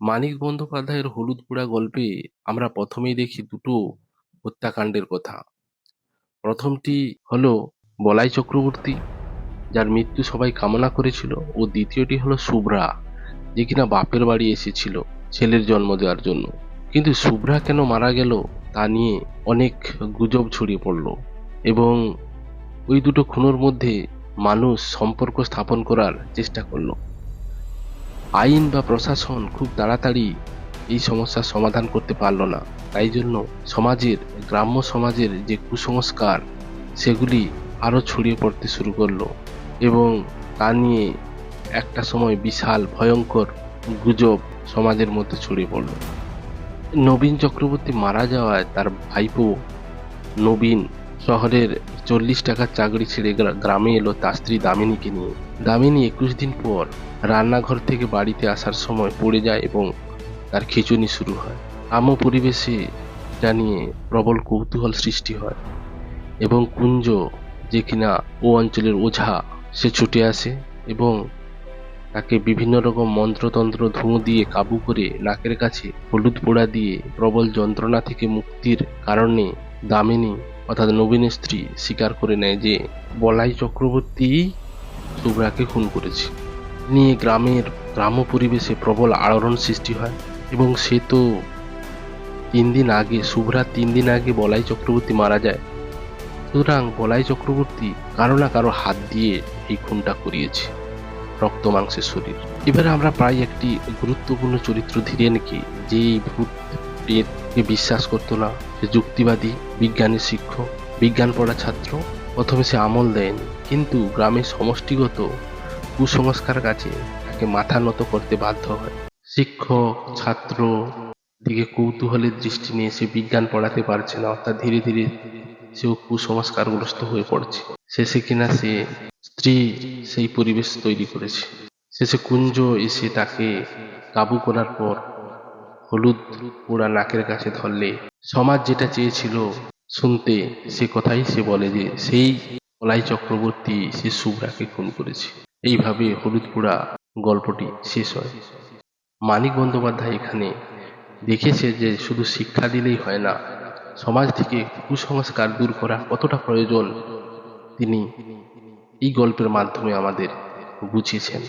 মানিক বন্দ্যোপাধ্যায়ের হলুদ পোড়া গল্পে আমরা প্রথমেই দেখি দুটো হত্যাকাণ্ডের কথা। প্রথমটি হলো বলাই চক্রবর্তী, যার মৃত্যু সবাই কামনা করেছিল, ও দ্বিতীয়টি হলো শুভ্রা যে কিনা বাপের বাড়ি এসেছিল ছেলের জন্ম দেওয়ার জন্য। কিন্তু শুভ্রা কেন মারা গেল তা নিয়ে অনেক গুজব ছড়িয়ে পড়ল এবং ওই দুটো খুনোর মধ্যে মানুষ সম্পর্ক স্থাপন করার চেষ্টা করল। আইন বা প্রশাসন খুব তাড়াতাড়ি এই সমস্যার সমাধান করতে পারল না। তাই জন্য সমাজের, গ্রাম্য সমাজের যে কুসংস্কার, সেগুলি আরও ছড়িয়ে পড়তে শুরু করল এবং তা নিয়ে একটা সময় বিশাল, ভয়ঙ্কর গুজব সমাজের মধ্যে ছড়িয়ে পড়ল। নবীন চক্রবর্তী মারা যাওয়ায় তার ভাইপো নবীন শহরের চল্লিশ টাকার চাকরি ছেড়ে গ্রামে এলো তার স্ত্রী দামিনীকে নিয়ে। দামিনী একুশ দিন পর রান্নাঘর থেকে বাড়িতে আসার সময় পড়ে যায় এবং তার খিঁচুনি শুরু হয়। গ্রাম্য পরিবেশে এটা নিয়ে প্রবল কৌতূহল সৃষ্টি হয় এবং কুঞ্জ যে কিনা ও অঞ্চলের ওঝা, সে ছুটে আসে এবং তাকে বিভিন্ন রকম মন্ত্রতন্ত্র ধুঁ দিয়ে কাবু করে নাকের কাছে হলুদ পোড়া দিয়ে প্রবল যন্ত্রণা থেকে মুক্তির কারণে দামিনী অর্থাৎ নবীনের স্ত্রী স্বীকার করে নেয় যে বলাই চক্রবর্তী শুভ্রাকে খুন করেছে। নিয়ে গ্রামের গ্রাম্য পরিবেশে প্রবল আলোড়ন সৃষ্টি হয় এবং সে তো তিন দিন আগে শুভ্রা তিন দিন আগে বলাই চক্রবর্তী মারা যায়। সুতরাং বলাই চক্রবর্তী কারও না কারও হাত দিয়ে এই খুনটা করিয়েছে রক্ত মাংসের শরীর। এবারে আমরা প্রায় একটি গুরুত্বপূর্ণ চরিত্র ধীরে ধীরেনকে যে এই ভূত প্রেতকে বিশ্বাস করতো না। সে যুক্তিবাদী, বিজ্ঞানের শিক্ষক, বিজ্ঞান পড়া ছাত্র, প্রথমে সে আমল দেয়নি। কিন্তু গ্রামের সমষ্টিগত কুসংস্কার কাছে তাকে মাথা নত করতে বাধ্য হয়। শিক্ষক, ছাত্র দিকে কৌতূহলের দৃষ্টি নিয়ে সে বিজ্ঞান পড়াতে পারছে না, অর্থাৎ ধীরে ধীরে সেও কুসংস্কারগ্রস্ত হয়ে পড়ছে। শেষে কিনা সে স্ত্রী সেই পরিবেশ তৈরি করেছে। শেষে কুঞ্জ এসে তাকে কাবু করার পর হলুদ পোড়া নাকের কাছে ধরলে সমাজ যেটা চেয়েছিল শুনতে, সে কথাই সে বলে যে সেই পলাই চক্রবর্তী সে শুভ্রাকে খুন করেছে। এইভাবে হলুদ পোড়া গল্পটি শেষ হয়। মানিক বন্দ্যোপাধ্যায় এখানে দেখেছে যে শুধু শিক্ষা দিলেই হয় না, সমাজ থেকে কুসংস্কার দূর করা কতটা প্রয়োজন তিনি এই গল্পের মাধ্যমে আমাদের বুঝিয়েছেন।